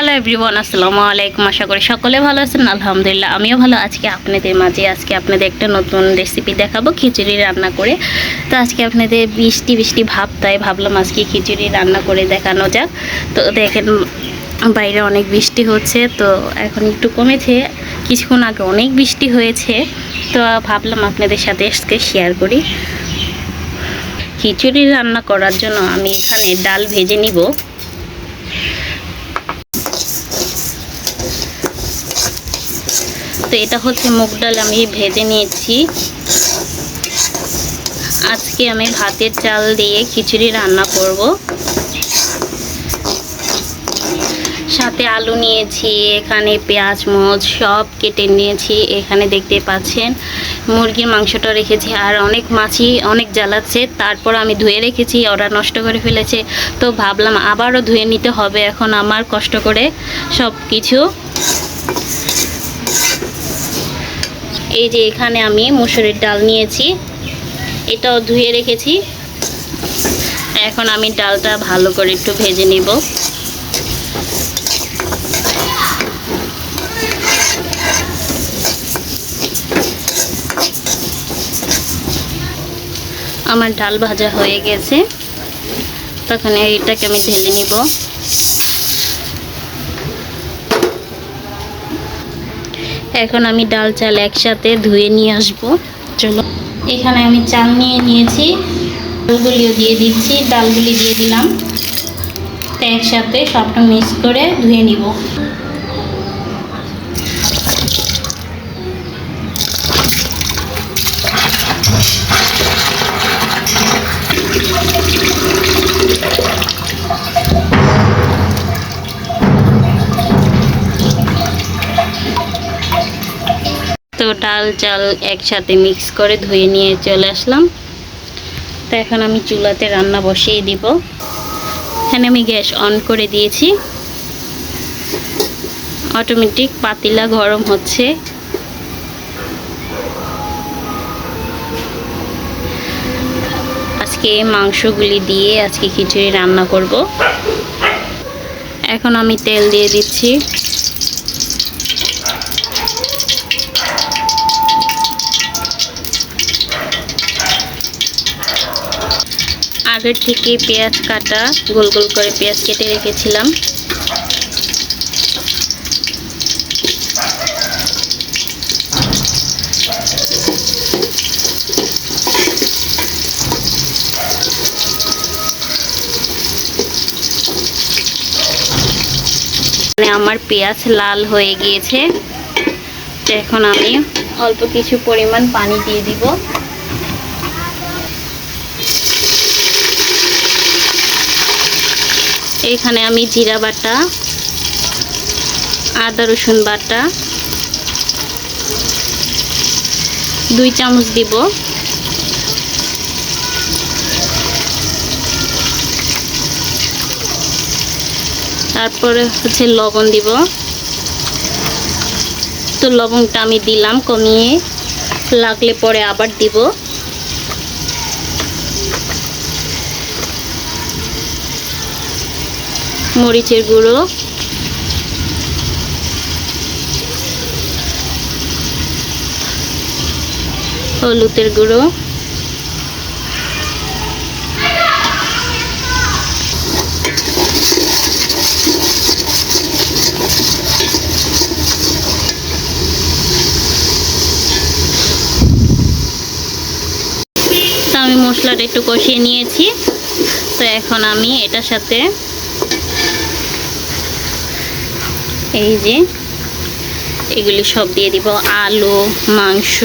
Hello everyone আসসালামু আলাইকুম। আশা করি সকলে ভালো আছেন। আলহামদুলিল্লাহ, আমিও ভালো। আজকে আপনাদের মাঝে, আজকে আপনাদের একটা নতুন রেসিপি দেখাবো, খিচুড়ি রান্না করে। তো আজকে আপনাদের বৃষ্টি বৃষ্টি ভাব, তাই ভাবলাম আজকে খিচুড়ি রান্না করে দেখানো যাক। তো দেখেন, বাইরে অনেক বৃষ্টি হচ্ছে, তো এখন একটু কমেছে। কিছুক্ষণ আগে অনেক বৃষ্টি হয়েছে। তো ভাবলাম আপনাদের সাথে আজকে শেয়ার করি। খিচুড়ি রান্না করার জন্য আমি এখানে ডাল ভেজে নিব। তো এটা হচ্ছে মুগ ডাল আমি ভেজে নিয়েছি। আজকে আমি ভাতের চাল দিয়ে খিচুড়ি রান্না করব। সাথে আলু নিয়েছি, এখানে পেঁয়াজ মচ সব কেটে নিয়েছি। এখানে দেখতে পাচ্ছেন মুরগির মাংসটা রেখেছি, আর অনেক মাছই অনেক জ্বালাচ্ছে, তারপর আমি ধুয়ে রেখেছি, ওরা নষ্ট করে ফেলেছে। তো ভাবলাম আবারও ধুয়ে নিতে হবে, এখন আমার কষ্ট করে সব কিছু এই যে এখানে আমি মুসুরির ডাল নিয়েছি। এটাও ধুয়ে রেখেছি। এখন আমি ডালটা ভালো করে একটু ভেজে নিব। আমার ডাল ভাজা হয়ে গেছে। তখন এইটাকে আমি ঢেলে নিব। এখন আমি ডাল চাল একসাথে ধুয়ে নিয়ে আসব। চলো। এখানে আমি চাল নিয়ে নিয়েছি, ডালগুলিও দিয়ে দিচ্ছি, ডালগুলি দিয়ে দিলাম। একসাথে সবটা মিক্স করে ধুয়ে নিব। তো ডাল চাল একসাথে মিক্স করে ধুয়ে নিয়ে চলে আসলাম। তো এখন আমি চুলাতে রান্না বসিয়ে দিব। এখানে আমি গ্যাস অন করে দিয়েছি। অটোমেটিক পাতিলা গরম হচ্ছে। আজকে মাংসগুলি দিয়ে আজকে খিচুড়ি রান্না করব। এখন আমি তেল দিয়ে দিচ্ছি। আগের থেকে পেঁয়াজ কাটা, গোল গোল করে পেঁয়াজ কেটে রেখেছিলাম। আমার পেঁয়াজ লাল হয়ে গিয়েছে। এখন আমি অল্প কিছু পরিমাণ পানি দিয়ে দিব। এখানে আমি জিরা বাটা, আদা রসুন বাটা, দুই চামচ দিব। তারপরে হচ্ছে লবণ দিব। তো লবণটা আমি দিলাম, কমিয়ে লাগলে পরে আবার দিব। মরিচের গুঁড়ো। হলুদের গুঁড়ো। আমি মশলাটা একটু কষিয়ে নিয়েছি। তো এখন আমি এটার সাথে এই যে এগুলি সব দিয়ে দিব আলু মাংস।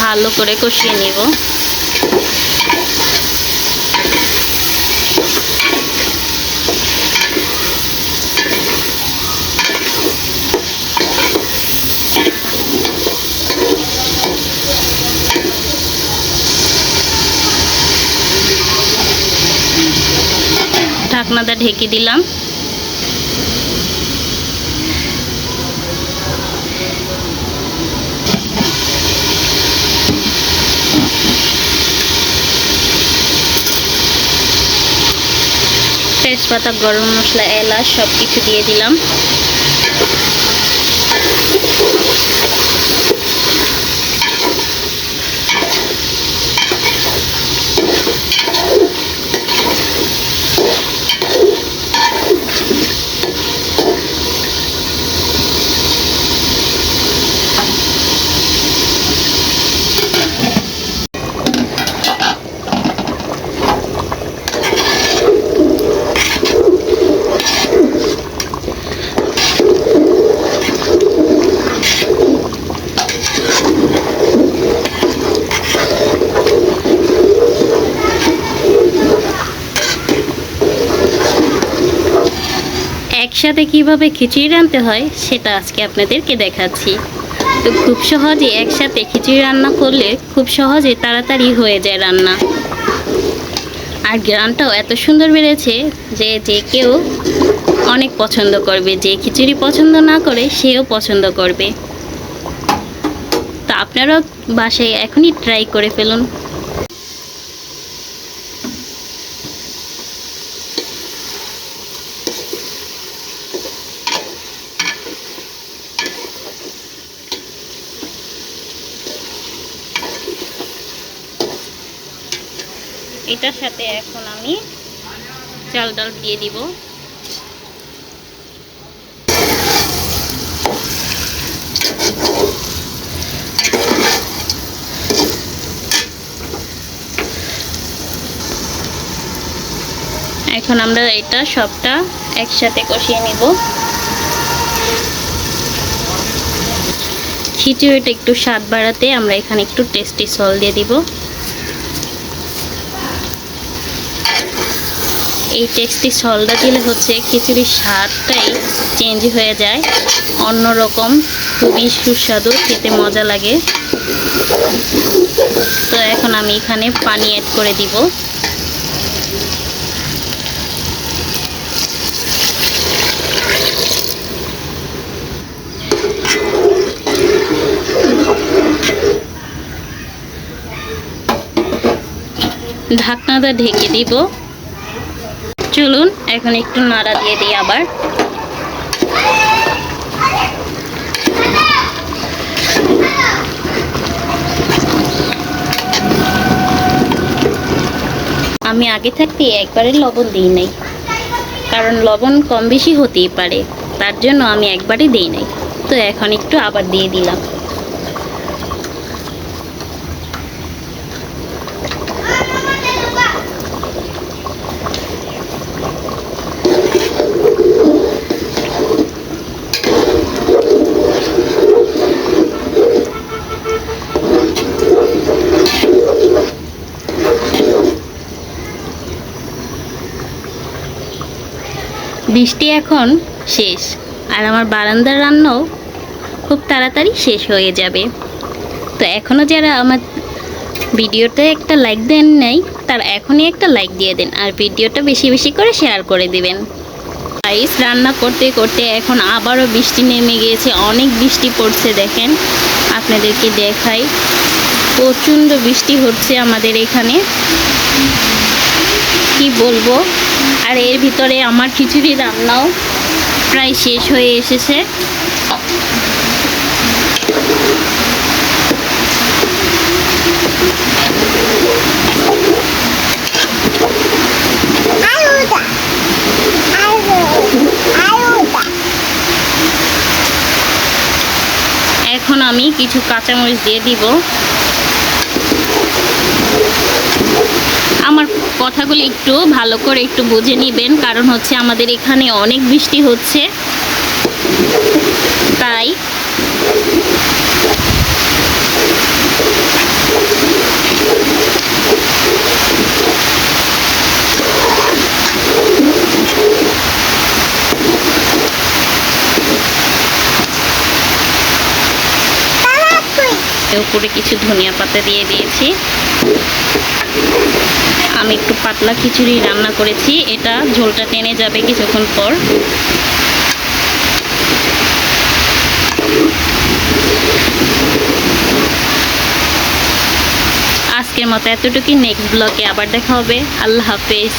ভালো করে কষিয়ে নিব। ঢাকনাটা ঢেকে দিলাম। তেজপাতা গরম মশলা এলাচ সব কিছু দিয়ে দিলাম। একসাথে কীভাবে খিচুড়ি রাঁধতে হয় সেটা আজকে আপনাদেরকে দেখাচ্ছি। তো খুব সহজে একসাথে খিচুড়ি রান্না করলে খুব সহজে তাড়াতাড়ি হয়ে যায় রান্না। আর গ্রানটাও এত সুন্দর বেড়েছে যে যে কেউ অনেক পছন্দ করবে। যে খিচুড়ি পছন্দ না করে সেও পছন্দ করবে। তা আপনারাও বাসায় এখনই ট্রাই করে ফেলুন। এটার সাথে এখন আমি চাল ডাল দিয়ে দিব। এখন আমরা এটা সবটা একসাথে কষিয়ে নিব। খিচুড়িটা একটু স্বাদ বাড়াতে আমরা এখানে একটু টেস্টি সল দিয়ে দিব। এই টেক্সটি সলটা দিলে হচ্ছে খিচুড়ির স্বাদটাই চেঞ্জ হয়ে যায়। অন্যরকম খুবই সুস্বাদু, খেতে মজা লাগে। তো এখন আমি এখানে পানি অ্যাড করে দিব। ঢাকনাটা ঢেকে দিব। চলুন, এখন একটু নাড়া দিয়ে দিই আবার। আমি আগে থাকতে একবারে লবণ দিই নাই, কারণ লবণ কম বেশি হতেই পারে, তার জন্য আমি একবারে দিই নাই। তো এখন একটু আবার দিয়ে দিলাম। বৃষ্টি এখন শেষ, আর আমার বারান্দার রান্নাও খুব তাড়াতাড়ি শেষ হয়ে যাবে। তো এখনও যারা আমার ভিডিওতে একটা লাইক দেন নাই, তার এখনই একটা লাইক দিয়ে দেন আর ভিডিওটা বেশি বেশি করে শেয়ার করে দিবেন। রাইস রান্না করতে করতে এখন আবারও বৃষ্টি নেমে গিয়েছে, অনেক বৃষ্টি পড়ছে দেখেন, আপনাদেরকে দেখাই। প্রচণ্ড বৃষ্টি হচ্ছে আমাদের এখানে। কি বলব? আর এর ভিতরে আমার খিচুড়ি রান্নাও প্রায় শেষ হয়ে এসেছে। এখন আমি কিছু কাঁচামরিচ দিয়ে দিব আমার কথাগুলো একটু ভালো করে একটু বুঝে নেবেন, কারণ হচ্ছে আমাদের এখানে অনেক বৃষ্টি হচ্ছে। তাই উপরে কিছু ধনিয়া পাতা দিয়ে দিয়েছি। আমি একটু পাতলা খিচুড়ি রান্না করেছি। এটা ঝোলটা টেনে যাবে কিছুক্ষণ পর। আজকের মতো এতটুকুই। নেক্সট ব্লগে আবার দেখা হবে। আল্লাহ হাফেজ।